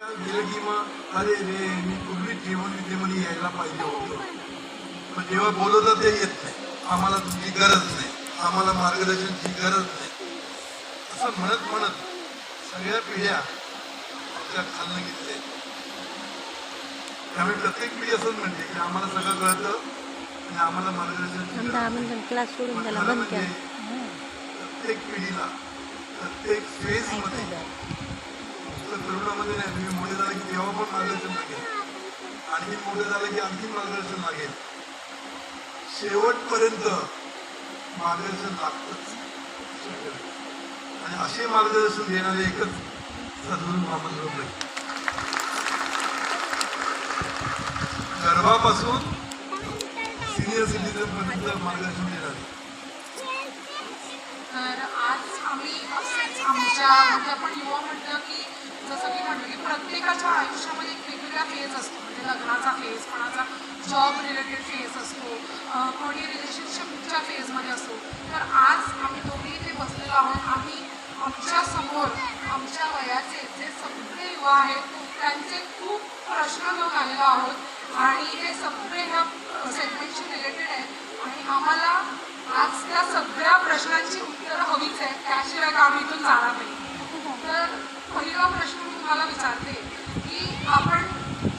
गेलं की मग अरे रे मी पूर्वी ठेवून विद्यमानी यायला पाहिजे होतं. पण जेव्हा बोलवतं ते येत नाही. आम्हाला तुमची गरज नाही. आम्हाला मार्गदर्शनची गरज नाही. असं म्हणत म्हणत सगळ्या पिढ्या आपल्या खालनं घेतल्या त्यामुळे प्रत्येक पिढी असंच म्हणते की आम्हाला सगळं कळतं आणि आम्हाला बंद म्हणजे प्रत्येक पिढीला प्रत्येक फेज तरुणामध्ये नाही तुम्ही मोठे झाले की तेव्हा पण मार्गदर्शन लागेल. आणखी मोठे झाले की आणखी मार्गदर्शन लागेल. शेवटपर्यंत मार्गदर्शन लागतच. आणि असे मार्गदर्शन देणारे एकच सद्गुरू मोहम्मद गर्भापासून सिनियर सिटीजन पर्यंत मार्गदर्शन देणारे तर आज आम्ही असेच म्हणजे आपण युवा म्हटलं की जसं की म्हटलं की प्रत्येकाच्या आयुष्यामध्ये एक वेगवेगळा फेज असतो. म्हणजे लग्नाचा फेज कोणाचा जॉब रिलेटेड फेज असतो कोणी रिलेशनशिपच्या फेजमध्ये असतो तर आज आम्ही दोघे इथे बसलेलो आहोत. आम्ही आमच्यासमोर आमच्या वयाचे जे सगळे युवा आहेत त्यांचे खूप प्रश्न घेऊन आलेलो आहोत. आणि हे सगळे ह्या सेगमेंटशी रिलेटेड आहेत. आणि आम्हाला आज त्या सगळ्या प्रश्नांची उत्तरं हवीच आहेत. त्याशिवाय का आम्ही इथून जाणार नाही. पहिला प्रश्न मी तुम्हाला विचारते की आपण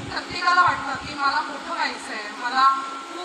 प्रत्येकाला वाटतं की मला मोठं व्हायचं आहे मला